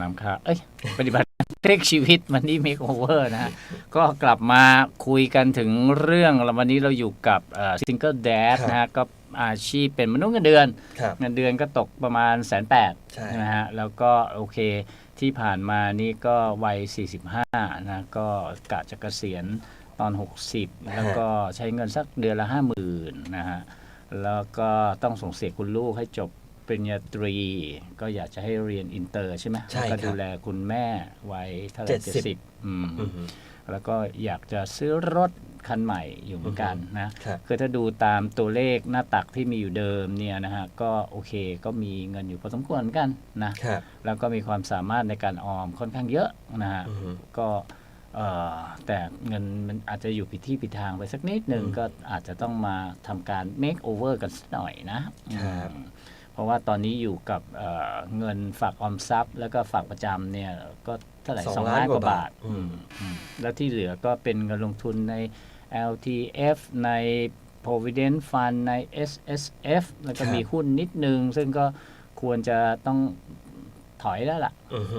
สนามค้าเอ้ยปฏิบัติเพลกชีวิตมันนี่เมคโอเวอร์นะฮะก็กลับมาคุยกันถึงเรื่องแล้ววันนี้เราอยู่กับซิงเกิลแดดครับนะฮะก็อาชีพเป็นมนุษย์เงินเดือนครับเงินเดือนก็ตกประมาณแสนแปดใช่ใช่ไหมฮะแล้วก็โอเคที่ผ่านมานี่ก็วัย 45 นะ ก็กะจะเกษียณตอน 60 แล้วก็ใช้เงินสักเดือนละ 50,000 นะฮะ แล้วก็ต้องส่งเสียคุณลูกให้จบ ปริญญาตรี ก็อยากจะให้เรียนอินเตอร์ใช่ไหมใช่แล้วก็ครับดูแลคุณแม่วัยเท่าไหร่70เจ็ดสิบอืม อือฮึ แล้วก็อยากจะซื้อรถคันใหม่อยู่เหมือนกันนะครับ คือถ้าดูตามตัวเลขหน้าตักที่มีอยู่เดิมเนี่ยนะฮะ ก็โอเคก็มีเงินอยู่พอสมควรเหมือนกันนะ ครับแล้วก็มีความสามารถในการออมค่อนข้างเยอะนะฮะ อือฮึ ก็เอ่อแต่เงินมันอาจจะอยู่ผิดที่ผิดทางไปสักนิดหนึ่งอืมก็อาจจะต้องมาทำการ make over กันสักหน่อยนะครับ อืมเพ ราะว่าตอนนี้อยู่กับเอ่อเงินฝากออมทรัพย์ แล้วก็ฝากประจำเนี่ยก็เท่าไหร่สองสองล้านล้านกว่ากว่าบาบาททอืมอืมแล้วที่เหลือก็เป็นเงินลงทุนใน LTF ใน Provident Fund ใน SSF แล้วก็ครับมีหุ้นนิดนึง ซึ่งก็ควรจะต้องถอยแล้วล่ะอือฮึ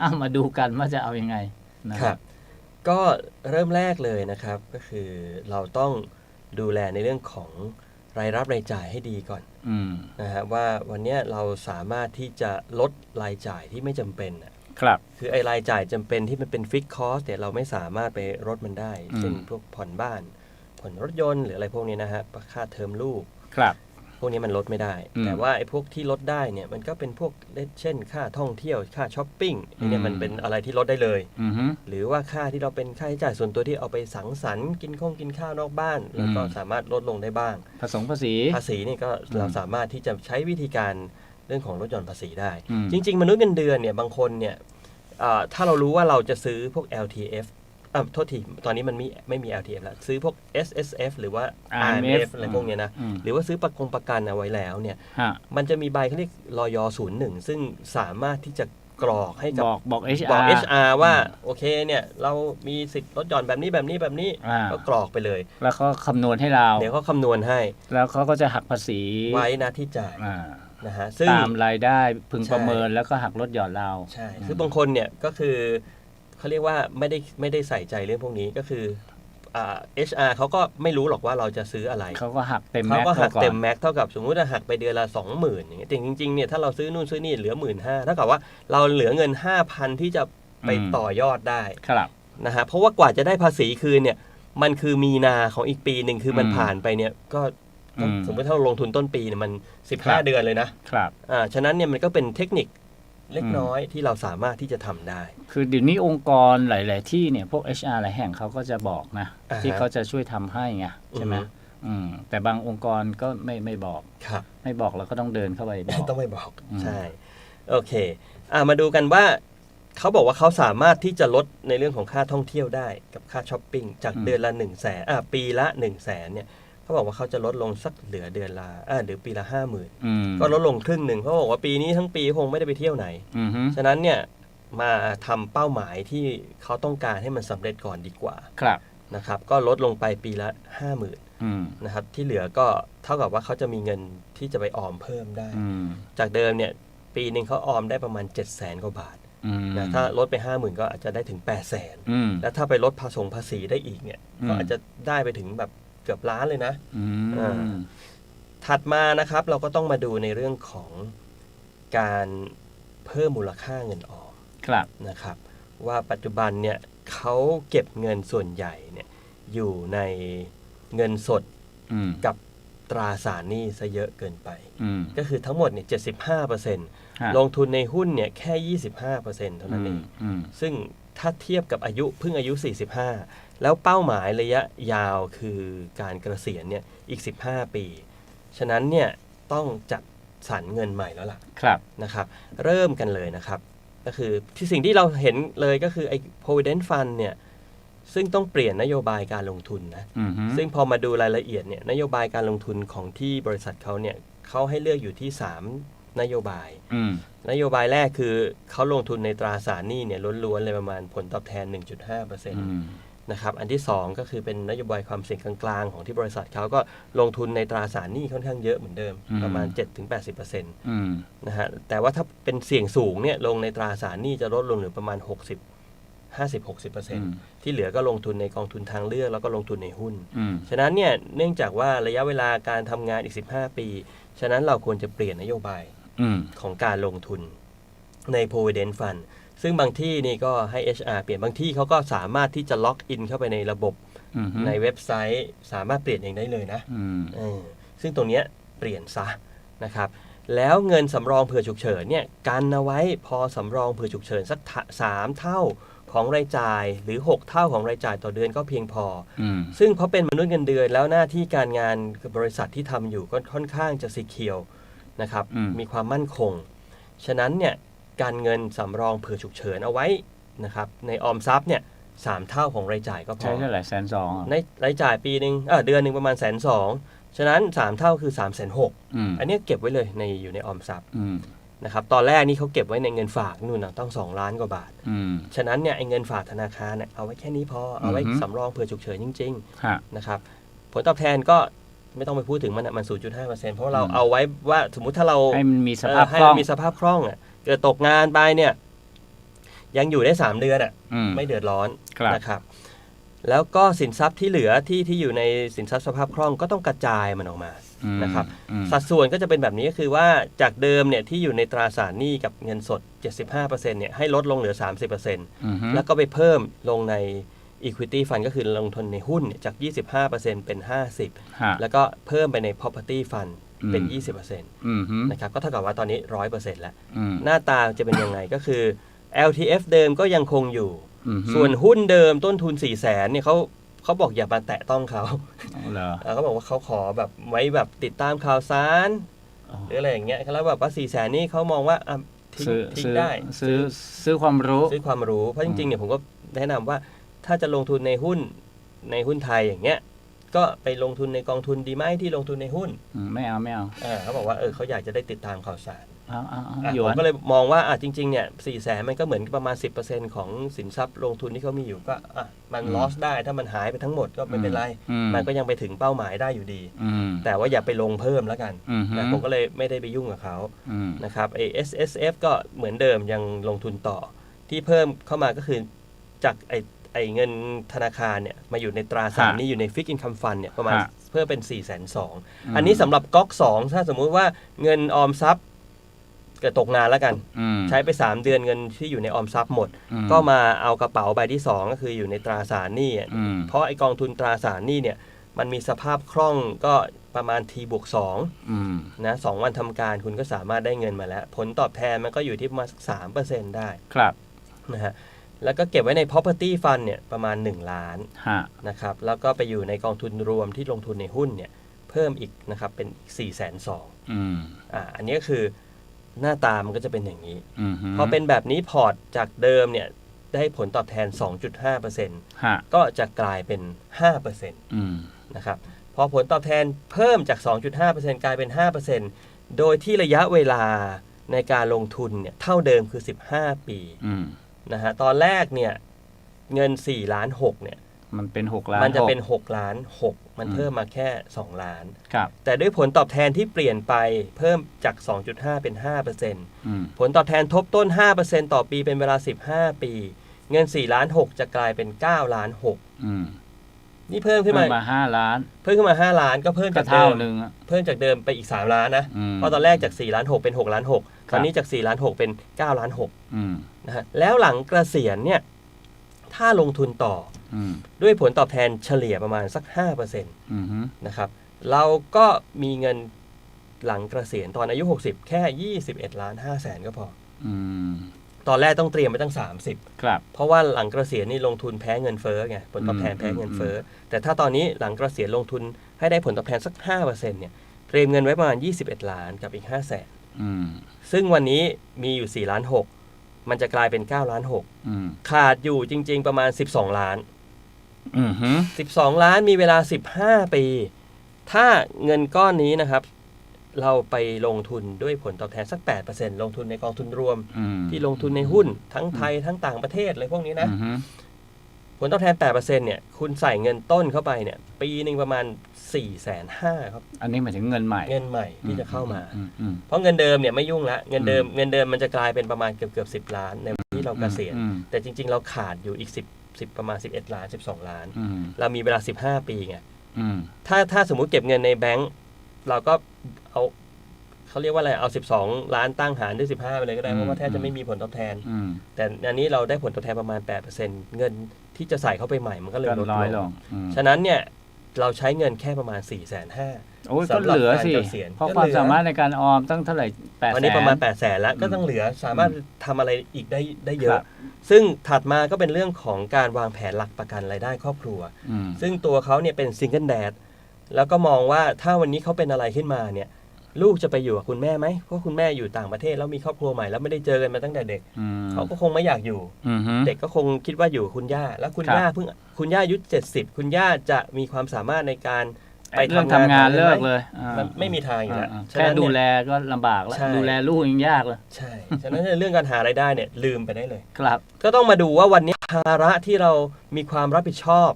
อ้าวมาดูกันว่าจะเอาอยัางไงนะคครัรับบก็เริ่มแรกเลยนะครับ ก็คือเราต้องดูแลในเรื่องของ รายรับรายจ่ายให้ดีก่อนอืมนะฮะว่าวันเนี้ยเราสามารถที่จะลดรายจ่ายที่ไม่จำเป็นน่ะครับ คือไอ้รายจ่ายจำเป็นที่มันเป็นฟิกคอสเนี่ยเราไม่สามารถไปลดมันได้อืมเช่นพวกผ่อนบ้าน ผ่อนรถยนต์หรืออะไรพวกนี้นะฮะค่าเทอมลูกครับ พวกนี้มันลดไม่ได้ อืมแต่ว่าไอ้พวกที่ลดได้เนี่ยมันก็เป็นพวกเช่น ค่าท่องเที่ยวค่าช้อปปิ้งไอ้เนี่ยอืม มันเป็นอะไรที่ลดได้เลย อือฮึ หรือว่าค่าที่เราเป็นค่าใช้จ่ายส่วนตัวที่เอาไปสังสรรค์กินข้องกินข้าวนอกบ้านแล้วก็อืม สามารถลดลงได้บ้าง ผสมภาษี ภาษีนี่ก็อืมเราสามารถที่จะใช้วิธีการเรื่องของลดหย่อนภาษีได้ อืม จริง ๆ มนุษย์เงินเดือนเนี่ยบางคนเนี่ยอ่าถ้าเรารู้ว่าเราจะซื้อพวก LTF อะโทษที ตอนนี้มันมีไม่มี LTF แล้ว ซื้อพวก SSF หรือว่า IMF IMF อะไรพวกเนี้ยนะอืมหรือว่าซื้อประกงประกันเอาไว้แล้วเนี่ยฮะมันจะมีใบเขาเรียกรอยศูนย์หนึ่งซึ่งสามารถที่จะกรอกให้กับบอกบอก HR บอก HR ว่าโอเคเนี่ยเรามีสิทธิ์ลดหย่อนแบบนี้แบบนี้แบบนี้อ่าก็กรอกไปเลย แล้วเขาคำนวณให้เราเดี๋ยวเขาคำนวณให้ แล้วเขาก็จะหักภาษีไว้หนะที่จ่ายอ่านะฮะซึ่งตามรายได้พึงใช่ประเมินแล้วก็หักลดหย่อนเรา ใช่อืมคือบางคนเนี่ยก็คือ เขาเรียกว่าไม่ได้ไม่ได้ใส่ใจเรื่องพวกนี้ก็คืออ่า HR เขาก็ไม่รู้หรอกว่าเราจะซื้ออะไรเขาก็หักเต็มเขาแม็กก็ซ์หักก่อนเต็มแม็กเท่ากับสมมุติว่าหักไปเดือนละสองหมื่นอย่างเงี้ยแต่จริงๆเนี่ยถ้าเราซื้อนู่นซื้อนี่เหลือหมื่นห้าเท่ากับว่าเราเหลือเงินห้าพันที่จะไปต่อยอดได้ครับนะฮะเพราะว่ากว่าจะได้ภาษีคืนเนี่ยมันคือมีนาของอีกปีหนึ่งคือมันอืมผ่านไปเนี่ยก็อืมสมมติถ้าเราลงทุนต้นปีเนี่ยมันครับ15 เดือนเลยนะครับอ่าฉะนั้นเนี่ยมันก็เป็นเทคนิค เล็กอืมน้อยที่เราสามารถที่จะทำได้ คือเดี๋ยวนี้องค์กรหลาย ๆ ที่เนี่ยพวก HR หลายแห่งเขาก็จะบอกนะอ่าฮะที่เขาจะช่วยทำให้ไงใช่ไหมอือฮึอืมแต่บางองค์กรก็ไม่ไม่บอกครับไม่บอกเราก็ต้องเดินเข้าไปบอกต้องไม่บอกอืมใช่โอเคอ่ามาดูกันว่าเขาบอกว่าเขาสามารถที่จะลดในเรื่องของค่าท่องเที่ยวได้กับค่าช้อปปิ้งจากเดือนละ1นึ่งแสนอ่าปีละ1นึ่งแสนเนี่ย เขาบอกว่าเขาจะลดลงสักเหลือเดือนละอ่าหรือปีละห้าหมื่นอืมก็ลดลงครึ่งหนึ่งเขาบอกว่าปีนี้ทั้งปีคงไม่ได้ไปเที่ยวไหน อือฮึฉะนั้นเนี่ยมาทำเป้าหมายที่เขาต้องการให้มันสำเร็จก่อนดีกว่าครับ นะครับ ก็ลดลงไปปีละ5 0,000อืมนะครับ ที่เหลือก็เท่ากับว่าเขาจะมีเงินที่จะไปออมเพิ่มได้ อืมจากเดิมเนี่ยปีหนึ่งเขาออมได้ประมาณ 7 0 0 0 0 0กว่าบาทอืมนะถ้าลดไป 50,000 ก็อาจจะได้ถึง 8 0 0 0 0 0อืม แล้วถ้าไปลดภาษงภาษีได้อีกเนี่ยอืม ก็อาจจะได้ไปถึงแบบ เกือบล้านเลยนะอือ่ามถัดมานะครับเราก็ต้องมาดูในเรื่องของการเพิ่มมูลค่าเงินออมครับนะครับ ว่าปัจจุบันเนี่ยเขาเก็บเงินส่วนใหญ่เนี่ยอยู่ในเงินสดอืมกับตราสารหนี้ซะเยอะเกินไปอืมก็คือทั้งหมดเนี่ย75%ฮะลงทุนในหุ้นเนี่ยแค่25%เท่านั้นเองอืมซึ่งถ้าเทียบกับอายุเพิ่งอายุ45 แล้วเป้าหมายระยะยาวคือการเกษียณเนี่ยอีก 15 ปี ฉะนั้นเนี่ยต้องจัดสรรเงินใหม่แล้วล่ะครับนะครับ เริ่มกันเลยนะครับ ก็คือที่สิ่งที่เราเห็นเลยก็คือไอ้ provident fund เนี่ยซึ่งต้องเปลี่ยนนโยบายการลงทุนนะอืมฮึซึ่งพอมาดูรายละเอียดเนี่ยนโยบายการลงทุนของที่บริษัทเขาเนี่ยเขาให้เลือกอยู่ที่ 3 นโยบายอืมนโยบายแรกคือเขาลงทุนในตราสารหนี้เนี่ยล้วนๆเลยประมาณผลตอบแทน 1.5%อืมนะครับอันที่ 2 ก็คือเป็นนโยบายความเสี่ยงกลางๆ ของที่บริษัทเขาก็ลงทุนในตราสารหนี้ค่อนข้างเยอะเหมือนเดิมอืมประมาณ 7-80%นอืมะฮะแต่ว่าถ้าเป็นเสี่ยงสูงเนี่ยลงในตราสารหนี้จะลดลงเหลือประมาณ 60 50-60%ที่เหลือก็ลงทุนในกองทุนทางเลือก แล้วก็ลงทุนในหุ้นอืมฉะนั้นเนี่ยเนื่องจากว่าระยะเวลาการทำงานอีก 15 ปี ฉะนั้นเราควรจะเปลี่ยนนโยบายอืมของการลงทุนใน provident fund ซึ่งบางที่นี่ก็ให้ HR เปลี่ยนบางที่เขาก็สามารถที่จะล็อกอินเข้าไปในระบบอืมในเว็บไซต์สามารถเปลี่ยนเองได้เลยนะอืมเออซึ่งตรงเนี้ยเปลี่ยนซะนะครับ แล้วเงินสำรองเผื่อฉุกเฉินเนี่ยกันเอาไว้พอสำรองเผื่อฉุกเฉินสักทะสามเท่าของรายจ่ายหรือ 6 เท่าของรายจ่ายต่อเดือนก็เพียงพออืมซึ่งเพราะเป็นมนุษย์เงินเดือนแล้วหน้าที่การงานบริษัทที่ทำอยู่ก็ค่อนข้างจะสีเขียวนะครับอืมมีความมั่นคง ฉะนั้นเนี่ย การเงินสำรองเผื่อฉุกเฉินเอาไว้นะครับในออมทรัพย์เนี่ยสามเท่าของรายจ่ายก็พใช้อเท่าไหร่แสนสองอะในรายจ่ายปีหนึ่งเออเดือนหนึ่งประมาณแสนสองฉะนั้น3เท่าคือ3ามแสนหกอืมอันเนี้ยเก็บไว้เลยในอยู่ในออมทรัพย์อืมนะครับตอนแรกนี่เขาเก็บไว้ในเงินฝากนู่นนะต้อง2ล้านกว่าบาทอืมฉะนั้นเนี่ยไอ้เงินฝากธนาคารเนี่ยเอาไว้แค่นี้พอเอาไว้อือฮึสำรองเผื่อฉุกเฉินจริงๆฮะนะครับผลตอบแทนก็ไม่ต้องไปพูดถึงมันอะมัน 0.5%เพราะเราอืมเอาไว้ว่าสมมุติถ้าเราให้มันมีสเอ่ภาอพให้คล่มัองนมีสภาพคล่องอะ เกิดตกงานไปเนี่ย ยังอยู่ได้3เดือนอะอืมไม่เดือดร้อนครับนะครับ แล้วก็สินทรัพย์ที่เหลือที่ที่อยู่ในสินทรัพย์สภาพคล่องก็ต้องกระจายมันออกมาอืมนะครับอืมสัดส่วนก็จะเป็นแบบนี้ก็คือว่าจากเดิมเนี่ยที่อยู่ในตราสารหนี้กับเงินสด 75%เนี่ยให้ลดลงเหลือ 30%อืมฮึแล้วก็ไปเพิ่มลงใน Equity Fund ก็คือลงทุนในหุ้นเนี่ยจาก 25%เป็น 50ฮะแล้วก็เพิ่มไปใน property fund เป็นอืม20%อืมฮึนะครับก็เท่ากับว่าตอนนี้ 100%แล้วอืมหน้าตาจะเป็นยังไงก็คือ LTF เดิมก็ยังคงอยู่อืมฮึส่วนหุ้นเดิมต้นทุน 4 0 0แสนเนี่ยเขาเขาบอกอย่ามาแตะต้องเขาเหรอเออเขาบอกว่าเขาขอแบบไว้แบบติดตามข่าวสารอ๋อหรืออะไรอย่างเงี้ยแล้วแบบว่า4 0 0แสนนี่เขามองว่าอะทิ้งซื้อทิ้งซื้อได้ซื้อซื้อความรู้ซื้อความรู้เพราะจริงๆเนี่ยผมก็แนะนำว่าถ้าจะลงทุนในหุ้นในหุ้นไทยอย่างเงี้ย ก็ไปลงทุนในกองทุนดีไหมที่ลงทุนในหุ้นอืมไม่เอาไม่เอาอ่าเขาบอกว่าเออเขาอยากจะได้ติดตามข่าวสาร เอาเอาเอาอะหยผวมนก็เลยมองว่าอะจริงๆเนี่ยสี่แสนมันก็เหมือนประมาณ 10%ของสินทรัพย์ลงทุนที่เขามีอยู่ก็อะมันอืม loss ได้ถ้ามันหายไปทั้งหมดก็ไม่เป็นไร อืมมันก็ยังไปถึงเป้าหมายได้อยู่ดี อืมแต่ว่าอย่าไปลงเพิ่มแล้วกันอืมฮึนะผมก็เลยไม่ได้ไปยุ่งกับเขาอืมนะครับไอ S S F ก็เหมือนเดิมยังลงทุนต่อที่เพิ่มเข้ามาก็คือจากไอ ไอเงินธนาคารเนี่ยมาอยู่ในตราสารหนี้อยู่ใน Fixed Income Fund เนี่ยประมาณเพิ่มเป็น4ี่แสนสองอันนี้สำหรับก๊อก2ถ้าสมมุติว่าเงินออมทรัพย์เกิดตกงานแล้วกันอืมใช้ไป 3 เดือนเงินที่อยู่ในออมทรัพย์หมดอืก็มาเอากระเป๋าใบที่ 2 ก็คืออยู่ในตราสารหนี้อะอืมเพราะไอกองทุนตราสารหนี้เนี่ยมันมีสภาพคล่องก็ประมาณ T บวกอืม2นะสองวันทำการคุณก็สามารถได้เงินมาแล้ว ผลตอบแทนมันก็อยู่ที่ประมาณสัก3%ได้ครับนะฮะ แล้วก็เก็บไว้ใน property fund เนี่ยประมาณ 1 ล้านฮะนะครับแล้วก็ไปอยู่ในกองทุนรวมที่ลงทุนในหุ้นเนี่ยเพิ่มอีกนะครับเป็น4 2 0 0 0อืมอ่าอันนี้ก็คือหน้าตามันก็จะเป็นอย่างนี้อืมฮึพอเป็นแบบนี้พอร์ตจากเดิมเนี่ยได้ผลตอบแทน 2.5%ฮะก็จะกลายเป็น5%อืมนะครับพอผลตอบแทนเพิ่มจาก 2.5%กลายเป็น 5%โดยที่ระยะเวลาในการลงทุนเนี่ยเท่าเดิมคือ 15 ปีอืม นะฮะตอนแรกเนี่ยเงิน4ล้าน6เนี่ยมันเป็นหกล้าน มันจะหกเป็น 6 ล้าน 6 มันอืมเพิ่มมาแค่ 2 ล้าน ครับ แต่ด้วยผลตอบแทนที่เปลี่ยนไปเพิ่มจาก 2.5 เป็น5%อืมผลตอบแทนทบต้น 5%ต่อปีเป็นเวลา 15 ปี เงิน 4 ล้าน 6 จะกลายเป็น 9 ล้านอืม6นี่เพิ่มขึ้นเพิ่มามมาห้าล้าน เพิ่มขึ้นมา 5 ล้านก็เพิ่มก็จากเดิเท่ามหนึ่งอะเพิ่มจากเดิมไปอีก 3 ล้านนะอืมเพราะตอนแรกจาก 4 ล้าน 6 เป็น 6 ล้าน 6 ตอนนี้จาก4ล้าน6เป็น9ล้าน6อืมนะฮะแล้วหลังเกษียณเนี่ยถ้าลงทุนต่ออืมด้วยผลตอบแทนเฉลี่ยประมาณสัก5%อืมฮึนะครับ เราก็มีเงินหลังเกษียณตอนอายุ 60 แค่ 21ล้าน5แสนก็พออืมตอนแรกต้องเตรียมไปตั้ง 30ครับ เพราะว่าหลังเกษียณนี่ลงทุนแพ้เงินเฟ้อไงผลตอบแทนอืมแพ้เงินเฟ้อ แต่ถ้าตอนนี้หลังเกษียณลงทุนให้ได้ผลตอบแทนสัก5%เนี่ยเตรียมเงินไว้ประมาณ 21 ล้านกับอีก5แสนอืม ซึ่งวันนี้มีอยู่ 4 ล้าน 6 มันจะกลายเป็น 9 ล้านอืม6ขาดอยู่จริง ๆ ประมาณ 12 ล้านอืมฮึ12 ล้านมีเวลา 15 ปี ถ้าเงินก้อนนี้นะครับ เราไปลงทุนด้วยผลตอบแทนสัก 8%ลงทุนในกองทุนรวมอืมที่ลงทุนในหุ้นทั้งไทยทั้งต่างประเทศอะไรพวกนี้นะอืมฮึผผ ลตอบแทน 8%เนี่ย คุณใส่เงินต้นเข้าไปเนี่ย ปีหนึ่งประมาณ4ี่แสนห้าครับ อันนี้หมายถึงเงินใหม่ เงินใหม่ที่จะเข้ามาอืมอืมเพราะเงินเดิมเนี่ยไม่ยุ่งละ เงินเดิมเงินเดิมมันจะกลายเป็นประมาณเกือบเกือบสิบล้านในวันที่เราเกษียณอืมแต่จริง ๆ เราขาดอยู่อีก 10 10 ประมาณ 11 ล้าน 12 ล้านอืมเรามีเวลา 15 ปีไงอืมถ้าถ้าสมมุติเก็บเงินในแบงก์เราก็เอา เขาเรียกว่าอะไรเอา 12 ล้านตั้งหารด้วย 15 ไปเลยก็ได้ เพราะว่าแทบจะไม่มีผลตอบแทน อืมแต่อันนี้เราได้ผลตอบแทนประมาณ 8%เงินที่จะใส่เข้าไปใหม่มันก็เลยก็ลดน้อยลลงงอืมฉะนั้นเนี่ยเราใช้เงินแค่ประมาณ 4 5 0 0 0 โอ้ยสำก็หรับเหลือสิการเกษียณเพราะก็ความเหลือ สามารถในการออมตั้งเท่าไหร่แปดวันแสนี้นประมาณ8 0 0แสนแล้วก็อืมต้องเหลือสามารถทำอะไรอีกได้ได้เยครัอะ บ ซึ่งถัดมาก็เป็นเรื่องของการวางแผนหลักประกันรายได้ครอบครัว อืมซึ่งตัวเขาเนี่ยเป็นซิงเกิลแดดแล้วก็มองว่าถ้าวันนี้เขาเป็นอะไรขึ้นมาเนี่ย ลูกจะไปอยู่กับคุณแม่ไหมเพราะคุณแม่อยู่ต่างประเทศแล้วมีครอบครัวใหม่แล้วไม่ได้เจอกันมาตั้งแต่เด็กอืมเขาก็คงไม่อยากอยู่ อืมฮึ เด็กก็คงคิดว่าอยู่กับคุณย่า แล้วคุณครับ ย่าเพิ่งคุณย่าอายุเจ็ดสิบคุณย่าจะมีความสามารถในการไปเรื่องทำงานทำงานได้ไหมเลิกเลยอ่ามันไม่มีทางอยู่แล้วอ่าฉะแค่นั้นดูเนี่ยแลก็ลำบากแล้ว ใช่ ดูแลลูกยังยากเลยใช่ฉะนั้นเรื่องการหารายได้เนี่ยลืมไปได้เลย ครับ ก็ต้องมาดูว่าวันนี้ภาระที่เรามีความรับผิดชอบ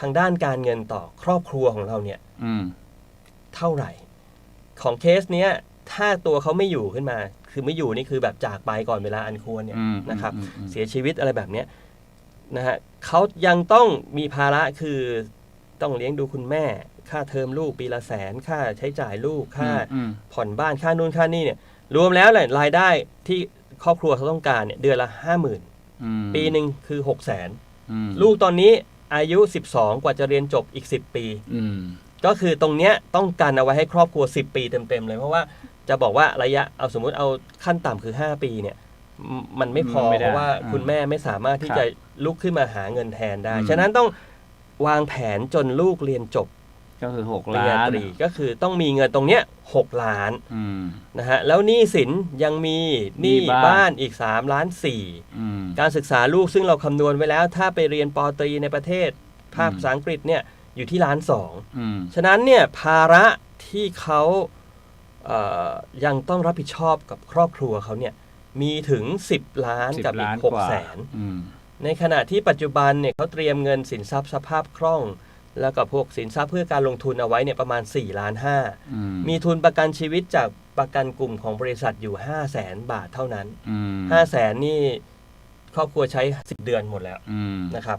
ทางด้านการเงินต่อครอบครัวของเราเนี่ยอืม เท่าไหร่ ของเคสเนี้ยถ้าตัวเขาไม่อยู่ขึ้นมา คือไม่อยู่นี่คือแบบจากไปก่อนเวลาอันควรเนี่ยอืมนะครับอืมอืมเสียชีวิตอะไรแบบเนี้ยนะฮะเขายังต้องมีภาระคือต้องเลี้ยงดูคุณแม่ ค่าเทอมลูกปีละแสน ค่าใช้จ่ายลูกค่าอืมผ่อนบ้านค่านู่นค่านี่เนี่ย รวมแล้วเลยรายได้ที่ครอบครัวเขาต้องการเนี่ยเดือนละห้าหมื่นอืมปีหนึ่งคือหกแสนอืมลูกตอนนี้อายุ 12 กว่าจะเรียนจบอีก 10 ปีอืม ก็คือตรงเนี้ยต้องการเอาไว้ให้ครอบครัว 10 ปีเต็มๆเลย เพราะว่าจะบอกว่าระยะเอาสมมุติเอาขั้นต่ำคือ 5 ปีเนี่ยมมันไม่พอไม่ได้เพราะว่าอ่าคุณแม่ไม่สามารถที่ครับจะลุกขึ้นมาหาเงินแทนได้ อืม ฉะนั้นต้องวางแผนจนลูกเรียนจบก็คือหกปริญล้าญานตรีก็คือต้องมีเงินตรงเนี้ย6ล้านอืม นะฮะแล้วหนี้สินยังมีหนี้หนี้บ้าน บ้านอีก 3 ล้าน4อืม การศึกษาลูกซึ่งเราคำนวณไว้แล้ว ถ้าไปเรียนปอตรีในประเทศ ภาคอืม ภาษาอังกฤษเนี่ย อยู่ที่ล้านสองอืมฉะนั้นเนี่ยภาระที่เขาเอ่อยังต้องรับผิดชอบกับครอบครัวเขาเนี่ยมีถึง 10 ล้านสิบกับอีล้านกกว่า6แสนอืมในขณะที่ปัจจุบันเนี่ยเขาเตรียมเงินสินทรัพย์สภาพคล่อง แล้วก็พวกสินทรัพย์เพื่อการลงทุนเอาไว้เนี่ยประมาณ4ล้านห้าอืมมีทุนประกันชีวิตจากประกันกลุ่มของบริษัทอยู่5 0 0แสนบาทเท่านั้นอืม5 0 0แสนนี่ครอบครัวใช้10เดือนหมดแล้วอืมนะครับ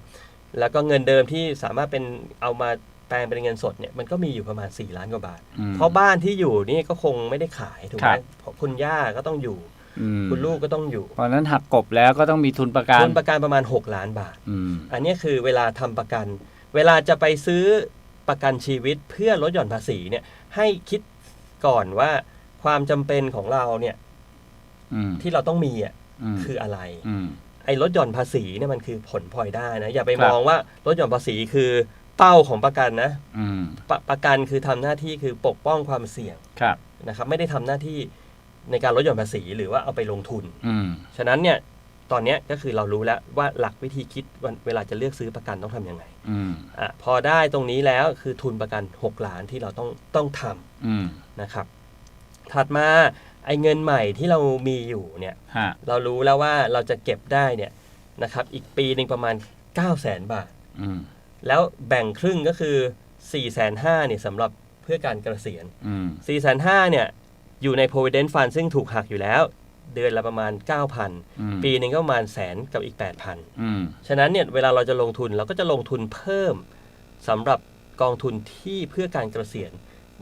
แล้วก็เงินเดิมที่สามารถเป็นเอามาแปลงเป็นเงินสดเนี่ยมันก็มีอยู่ประมาณ 4 ล้านกว่าบาท อืม เพราะบ้านที่อยู่นี่ก็คงไม่ได้ขายถูกไหคมรับ เพราะคุณย่าก็ต้องอยู่ อืมคุณลูกก็ต้องอยู่เพราะฉะนั้นหักกบแล้วก็ต้องมีทุนประกันทุนประกันประมาณ 6 ล้านบาท อืม อันนี้คือเวลาทำประกัน เวลาจะไปซื้อประกันชีวิตเพื่อลดหย่อนภาษีเนี่ยให้คิดก่อนว่าความจำเป็นของเราเนี่ยอืมที่เราต้องมีอะมคืออะไร อืม ไอ้ลดหย่อนภาษีเนี่ยมันคือผลพลอยได้นะ อย่าไปครับมองว่าลดหย่อนภาษีคือเป้าของประกันนะอืมปะประกันคือทำหน้าที่คือปกป้องความเสี่ยงครับนะครับ ไม่ได้ทำหน้าที่ในการลดหย่อนภาษีหรือว่าเอาไปลงทุนอืมฉะนั้นเนี่ยตอนเนี้ยก็คือเรารู้แล้วว่าหลักวิธีคิดวันเวลาจะเลือกซื้อประกันต้องทำยังไงอืมอะพอได้ตรงนี้แล้วคือทุนประกัน 6 ล้านที่เราต้องต้องทำอืมนะครับ ถัดมา ไอ้เงินใหม่ที่เรามีอยู่เนี่ยฮะเรารู้แล้วว่าเราจะเก็บได้เนี่ยนะครับอีกปีหนึ่งประมาณ 9 0 0 0 0 0บาท อืมแล้วแบ่งครึ่งก็คือ4ี่แสนห้าเนี่ยสำหรับเพื่อการเกษียณอืม4ี่แสนห้าเนี่ยอยู่ใน provident fund ซึ่งถูกหักอยู่แล้ว เดือนละประมาณ 9,000 อืมปีหนึ่งก็ประมาณแสนกับอีก 8,000 อืมฉะนั้นเนี่ยเวลาเราจะลงทุนเราก็จะลงทุนเพิ่มสำหรับกองทุนที่เพื่อการเกษียณ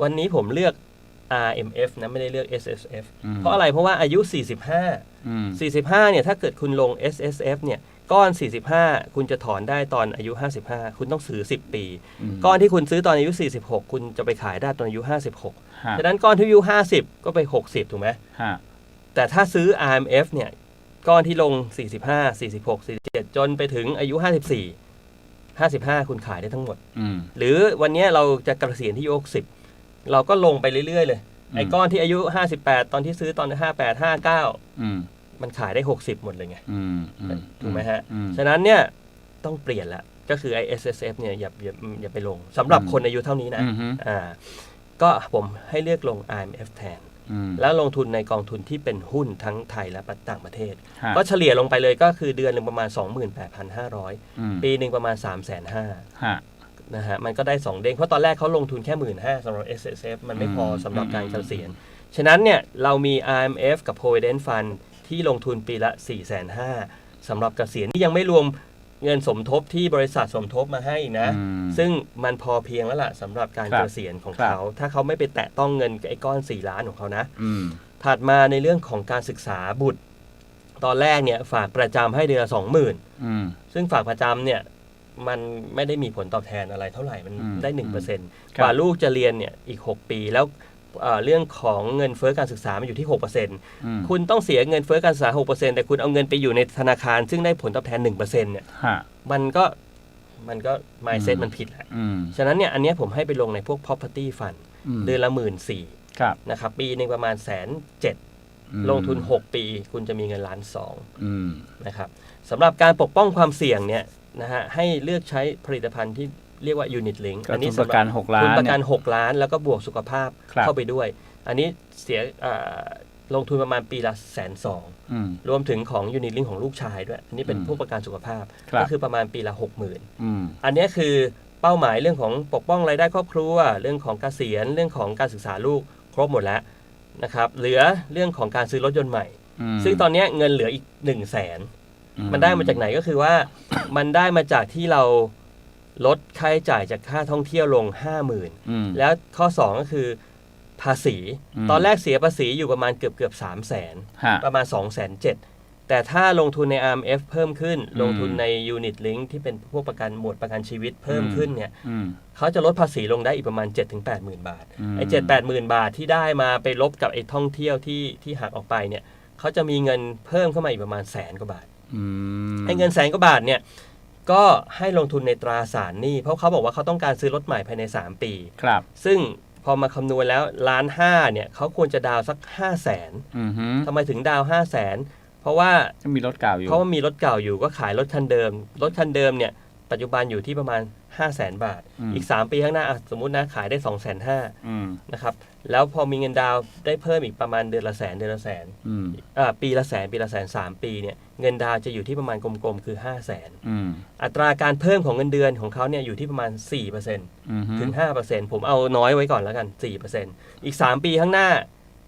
วันนี้ผมเลือก RMF นะไม่ได้เลือก S S F อืมเพราะอะไรเพราะว่าอายุ 45อืม45 เนี่ยถ้าเกิดคุณลง S S F เนี่ยก้อน 45 คุณจะถอนได้ตอนอายุ 55 คุณต้องซื้อ 10 ปีมก้อนที่คุณซื้อตอนอายุ 46 คุณจะไปขายได้ตอนอายุฮะ56ฉะนั้นก้อนที่อายุ 50 ก็ไป 60 ถูกไหมฮะแต่ถ้าซื้อ RMF เนี่ยก้อนที่ลง 45 46 47 จนไปถึงอายุ 54 55 คุณขายได้ทั้งหมดอืมหรือวันเนี้ยเราจะเกษียณที่อายุ60 เราก็ลงไปเรื่อยๆเลยอืมไอ้ก้อนที่อายุ 58 ตอนที่ซื้อตอน 58 59อืมมันขายได้ 60 หมดเลยไงอืมอืมถูกไหมฮะอืมฉะนั้นเนี่ยต้องเปลี่ยนละก็คือไอ้ S S F เนี่ยอย่าอย่าอย่าไปลงสำหรับอืมคนอายุเท่านี้นะอืมฮึอ่าก็ผมให้เลือกลง IMF แทนอืมแล้วลงทุนในกองทุนที่เป็นหุ้นทั้งไทยและต่างประเทศฮะก็เฉลี่ยลงไปเลยก็คือเดือนหนึ่งประมาณ 28,500อืมปีหนึ่งประมาณ 3 5 0 0 0ฮะ นะฮะมันก็ได้ 2 เด้ง เพราะตอนแรกเขาลงทุนแค่1 5ื่นสำหรับ S S F มันไม่พออืมสำหรับการอืมเกษียณ ฉะนั้นเนี่ยเรามี I M F กับ Provident Fund ที่ลงทุนปีละ 4 5 0 0 0สำหรับเกษียณที่ยังไม่รวมเงินสมทบที่บริษัทสมทบมาให้นะอืมซึ่งมันพอเพียงแล้วล่ะสำหรับการครับเกษียณของครับเขา ถ้าเขาไม่ไปแตะต้องเงินไอ้ก้อน 4 ล้านของเขานะอืมถัดมาในเรื่องของการศึกษาบุตร ตอนแรกเนี่ยฝากประจำให้เดือนละสองหมื่นอืมซึ่งฝากประจำเนี่ย มันไม่ได้มีผลตอบแทนอะไรเท่าไหร่ มันอืมได้หนึ่งเปอร์เซ็นต์ครับกว่าลูกจะเรียนเนี่ยอีก 6 ปีแล้วเอ่อเรื่องของเงินเฟ้อการศึกษามันอยู่ที่6%เปอร์เซ็นต์อืมคุณต้องเสียเงินเฟ้อการศึกษา6%เปอร์เซ็นต์แต่คุณเอาเงินไปอยู่ในธนาคาร ซึ่งได้ผลตอบแทน 1%เปอร์เซ็นต์เนี่ยฮะมันก็มันก็ mindset อืมมันผิดแหละอืมฉะนั้นเนี่ยอันเนี้ยผมให้ไปลงในพวก property fund มเดือนละหมื่นสี่ครับนะครับปีหนึ่งประมาณแสนเจ็ดอืมลงทุน 6 ปี คุณจะมีเงินล้านสองอืมนะครับสำหรับการปกป้องความเสี่ยงเนี่ย นะฮะให้เลือกใช้ผลิตภัณฑ์ที่เรียกว่า unit link ก็ทุนประกันหกล้าทุนนประกันเนี่ย6ล้าน แล้วก็บวกสุขภาพครับเข้าไปด้วย อันนี้เสียอ่าลงทุนประมาณปีละแสนสองอืมรวมถึงของ unit link ของลูกชายด้วย อันนี้เป็นอืมผู้ประกันสุขภาพครับก็คือประมาณปีละ60,000อืมอันเนี้ยคือเป้าหมายเรื่องของปกป้องรายได้ครอบครัว เรื่องของเกษียณเรื่องของการศึกษาลูกครบหมดแล้วนะครับเหลือเรื่องของการซื้อรถยนต์ใหม่อืมซึ่งตอนเนี้ยเงินเหลืออีก1นึ่งแสนอื มันได้มาจากไหนก็คือว่า มันได้มาจากที่เราลดค่าใช้จ่ายจากค่าท่องเที่ยวลง50,000อืมแล้วข้อ2ก็คือภาษีอืมตอนแรกเสียภาษีอยู่ประมาณเกือบเกือบสามแสนฮะประมาณ2 0 0 0 0 0แต่ถ้าลงทุนใน RMF เพิ่มขึ้นอืมลงทุนใน Unit Link ที่เป็นพวกประกันหมวดประกันชีวิตเพิ่มอืมขึ้นเนี่ยอืมเขาจะลดภาษีลงได้อีกประมาณ 7-8หมื่นบาทมไอ้เจ็ดแปดหมื่นบาทที่ได้มาไปลบกับไอ้ท่องเที่ยวที่ที่หักออกไปเนี่ยเขาจะมีเงินเพิ่มเข้ามาอีกประมาณแสนกว่าบาทอืม ไอ้เงินแสนกว่าบาทเนี่ยก็ให้ลงทุนในตราสารหนี้เพราะเขาบอกว่าเขาต้องการซื้อรถใหม่ภายใน 3 ปีครับ ซึ่งพอมาคำนวณแล้วล้านห้าเนี่ยเขาควรจะดาวน์สัก5 0 0แสนอืมฮึทำไมถึงดาว5 0 0แสนเพราะว่าก็มีรถเก่าอยู่เพราะว่ามีรถเก่าอยู่ก็ขายรถคันเดิม รถคันเดิมเนี่ยปัจจุบันอยู่ที่ประมาณ 5 0 0แสนบาทมอีก 3 ปีข้างหน้าอะสมมุตินะขายได้ 2 5 0 0 0 0อืมนะครับ แล้วพอมีเงินดาวน์ได้เพิ่มอีกประมาณเดือนละแสนเดือนละแสนอืมอ่าปีละแสนปีละแสนสามปีเนี่ยเงินดาวน์จะอยู่ที่ประมาณกลมๆคือ5 0 0แสนอืมอัตราการเพิ่มของเงินเดือนของเขาเนี่ยอยู่ที่ประมาณ4%อืมฮึถึง5%ผมเอาน้อยไว้ก่อนแล้วกัน4%อีก3ปีข้างหน้า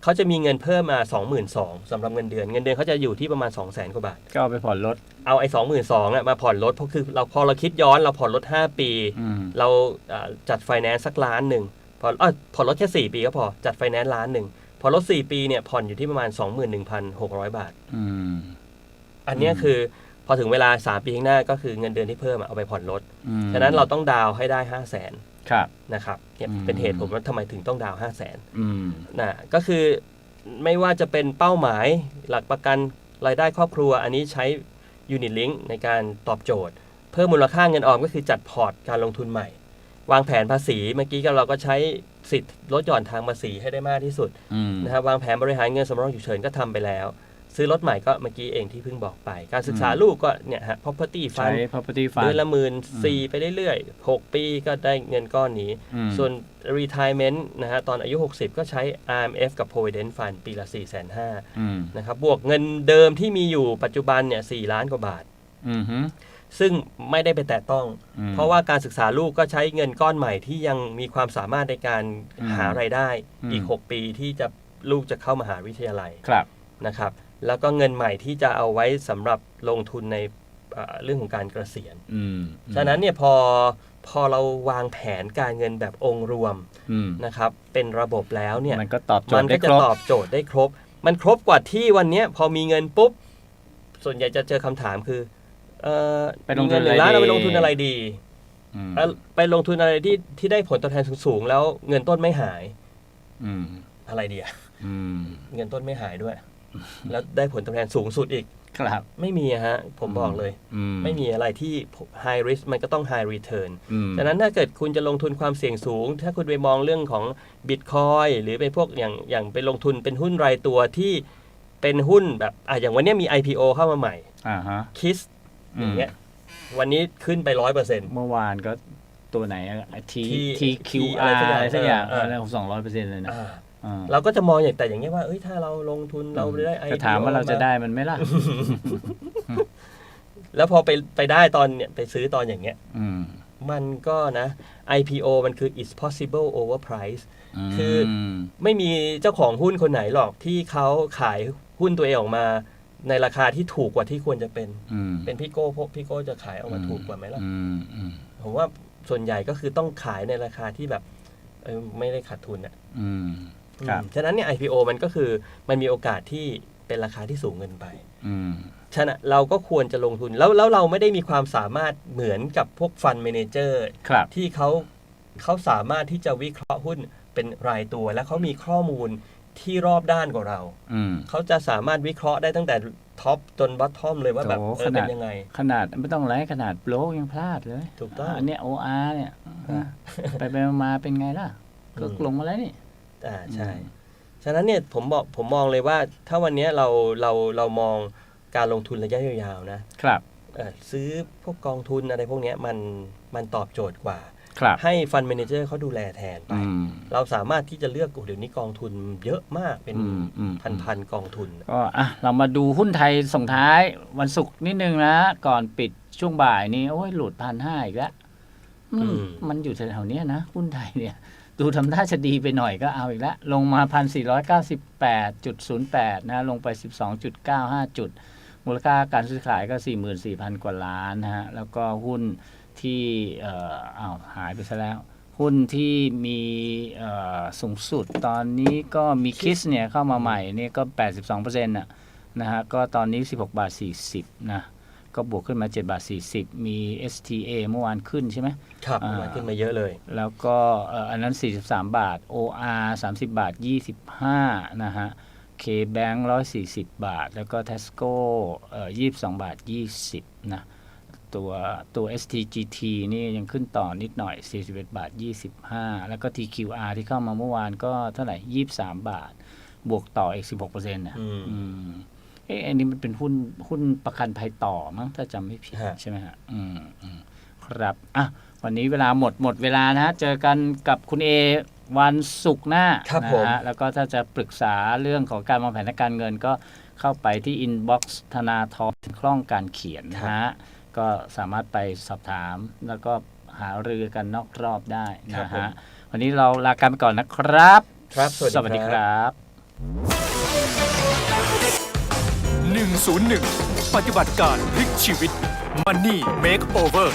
เขาจะมีเงินเพิ่มมา22,000สำหรับเงินเดือนเงินเดือนเขาจะอยู่ที่ประมาณ200,000กว่าบาท ก็เอาไปผ่อนรถเอาไอ้22,000อะมาผ่อนรถเพราะคือเราพอเราคิดย้อนเราผ่อนรถ5ปี อืม เราอ่าจัดไฟแนนซ์สักล้านหนึ่ง พอเอยผ่อนรถแค่ 4 ปีก็พอ จัดไฟแนนซ์ล้านหนึ่งพอรถ 4 ปีเนี่ยผ่อนอยู่ที่ประมาณ 21,600 บาทอืมอันเนี้ยอืมคือพอถึงเวลา 3 ปีข้างหน้าก็คือเงินเดือนที่เพิ่มอะเอาไปผ่อนรถอืมฉะนั้นเราต้องดาวน์ให้ได้ 5 0 0 0 0นครับนะครับเนี่ยอืมเป็นเหตุผมว่าทำไมถึงต้องดาวน์5 0 0 0 0นอืมนะก็คือไม่ว่าจะเป็นเป้าหมายหลักประกันรายได้ครอบครัว อันนี้ใช้ Unit Link ในการตอบโจทย์ เพิ่มมูลค่าเงินออมก็คือจัดพอร์ตการลงทุนใหม่ วางแผนภาษีเมื่อกี้ก็เราก็ใช้สิทธิ์ลดหย่อนทางภาษีให้ได้มากที่สุดอืมนะครับวางแผนบริหารเงินสำรองฉุกเฉินก็ทำไปแล้ว ซื้อรถใหม่ก็เมื่อกี้เองที่เพิ่งบอกไป การศึกษาอืมลูกก็เนี่ยฮะ property ใช้ fund property เดือน fund ละหมื่นสี่ไปเรื่อยๆ 6 ปีก็ได้เงินก้อนนี้อืมส่วน retirement นะฮะตอนอายุ 60 ก็ใช้ RMF กับ provident fund ปีละ4 5 0 0 0อืมนะครับบวกเงินเดิมที่มีอยู่ปัจจุบันเนี่ย4ล้านกว่าบาทอืมฮึ ซึ่งไม่ได้ไปแตะต้องอืมเพราะว่าการศึกษาลูกก็ใช้เงินก้อนใหม่ที่ยังมีความสามารถในการอืมหารายได้อืมอีก 6 ปีที่จะลูกจะเข้ามหาวิทยาลัยครับนะครับ แล้วก็เงินใหม่ที่จะเอาไว้สำหรับลงทุนในเอ่อเรื่องของการเกษียณอืมฉะนั้นเนี่ยพอพอเราวางแผนการเงินแบบองค์รวมอืมนะครับ เป็นระบบแล้วเนี่ยมันก็ตอบโจมัทย์ก็ได้จะครบตอบโจทย์ได้ครบ มันครบกว่าที่วันเนี้ยพอมีเงินปุ๊บ ส่วนใหญ่จะเจอคำถามคือ เออไปลงทุนเงิหนึ่งล้านอะไรดีเอาไปลงทุนอะไรดีอืมเอ่อไปลงทุนอะไรที่ที่ได้ผลตอบแทนสูงๆ แล้วเงินต้นไม่หายอืมอะไรดีอะอืมเงินต้นไม่หายด้วย แล้วได้ผลตอบแทนสูงสุดอีก ครับไม่มีอะฮะ ผมบอกเลย อืไม่มีอะไรที่ high risk มันก็ต้อง high return อืม ฉะนั้นถ้าเกิดคุณจะลงทุนความเสี่ยงสูง ถ้าคุณไปมองเรื่องของ Bitcoin หรือไปพวกอย่างอย่างไปลงทุนเป็นหุ้นรายตัวที่เป็นหุ้นแบบอะอย่างวันเนี้ยมี IPO เข้ามาใหม่ อ่าฮะ KISS อย่างเงี้ยวันนี้ขึ้นไปร้อยเปอร์เซ็นต์ เมื่อวานก็ตัวไหนอะที T- T Q T อะไร R สักอย่างอะไรสักอย่างเออเอออะไรของสองร้อยเปอร์เซ็นต์เลยนะอ่าเราก็จะมองอย่างแต่อย่างเงี้ยว่าเอ้ยถ้าเราลงทุนเราได้จะถามว่าเราจะได้มันไหมล่ะ แล้วพอไปไปได้ตอนเนี่ยไปซื้อตอนอย่างเงี้ยอืมมันก็นะ IPO มันคือ is possible over price คือมไม่มีเจ้าของหุ้นคนไหนหรอกที่เขาขายหุ้นตัวเองออกมา ในราคาที่ถูกกว่าที่ควรจะเป็น อืมเป็นพี่โก้พวกพี่โก้จะขายออกมาถูกกว่าไหมล่ะ อืมอืมผมว่าส่วนใหญ่ก็คือต้องขายในราคาที่แบบเออไม่ได้ขาดทุนอะอืม ครับ อืมฉะนั้นเนี่ย IPO มันก็คือมันมีโอกาสที่เป็นราคาที่สูงเกินไป อืม ฉะนั้นเราก็ควรจะลงทุนแล้วแล้วเราไม่ได้มีความสามารถเหมือนกับพวกฟันเมนเจอร์ครับ ที่เขาเขาสามารถที่จะวิเคราะห์หุ้นเป็นรายตัว และเขามีข้อมูล ที่รอบด้านกว่าเรา อืม เขาจะสามารถวิเคราะห์ได้ตั้งแต่ท็อปจนบัตทอมเลยว่าแบบโอ้เออขนาด เป็นยังไง ขนาดไม่ต้องไรขนาดโบลกยังพลาดเลยถูกต้องอันเนี้ย OR เนี่ยนะไปไปมาๆเป็นไงล่ะ ก็อืม ลงมาแล้วนี่ อ่าใช่ อืม ฉะนั้นเนี่ยผมบอกผมมองเลยว่า ถ้าวันเนี้ยเราเราเรามองการลงทุนระยะยาวๆนะครับ เอ่อซื้อพวกกองทุนอะไรพวกเนี้ยมันมันตอบโจทย์กว่าครับ ให้ฟันเมนเจอร์เขาดูแลแทนไปอืมเราสามารถที่จะเลือกโอ้เดี๋ยวนี้กองทุนเยอะมากเป็นอืมอืมพันๆกองทุน ก็อะเรามาดูหุ้นไทยส่งท้ายวันศุกร์นิดนึงนะก่อนปิดช่วงบ่ายนี้โอ้ยหลุดพันห้าอีกแล้วอืมอืมมันอยู่แถวๆเนี้ยนะหุ้นไทยเนี่ยดูทำท่าจะดีไปหน่อยก็เอาอีกแล้วลงมาพันสี่ร้อยเก้าสิบแปดจุดศูนย์แปดนะลงไปสิบสองจุดเก้าห้าจุด มูลค่าการซื้อขายก็สี่หมื่นสี่พันกว่าล้านนะฮะแล้วก็หุ้น ที่เอ่ออ้าวหายไปซะแล้ว หุ้นที่มีเอ่อสูงสุดตอนนี้ก็มีคิสเนี่ยเข้ามาใหม่เนี่ยก็ 82%น่ะนะฮะก็ตอนนี้ 16 บาท 40 นะก็บวกขึ้นมา 7 บาท 40 มี STA เมื่อวานขึ้นใช่ไหมครับอ่ามันขึ้นมาเยอะเลย แล้วก็เอ่ออันนั้น 43 บาท OR 30 บาท 25 นะฮะ KBank 140 บาท แล้วก็ Tesco เอ่อ22 บาท 20 นะ ตัวตัว STGT นี่ยังขึ้นต่อนิดหน่อย 41 บาท 25 แล้วก็ TQR ที่เข้ามาเมื่อวานก็เท่าไหร่ 23 บาท บวกต่ออีก 16%นะอืมอืมเอ๊ะอันนี้มันเป็นหุ้นหุ้นประกันภัยต่อมั้งถ้าจำไม่ผิดฮะใช่ไหมฮะอืมอืมครับอะวันนี้เวลาหมดหมดเวลานะฮะเจอกันกับคุณเอวันศุกร์หน้าครับนะผมฮะแล้วก็ถ้าจะปรึกษาเรื่องของการวางแผนทางการเงินก็เข้าไปที่อินบ็อกซ์ธนาทรคล่องการเขียนนะฮะ ก็สามารถไปสอบถาม แล้วก็หารือกันนอกรอบได้ครับนะผมฮะวันนี้เราลากันไปก่อนนะครับครับสวัสดีสวัสดีคครับ 101 ปฏิบัติการพลิกชีวิต Money Makeover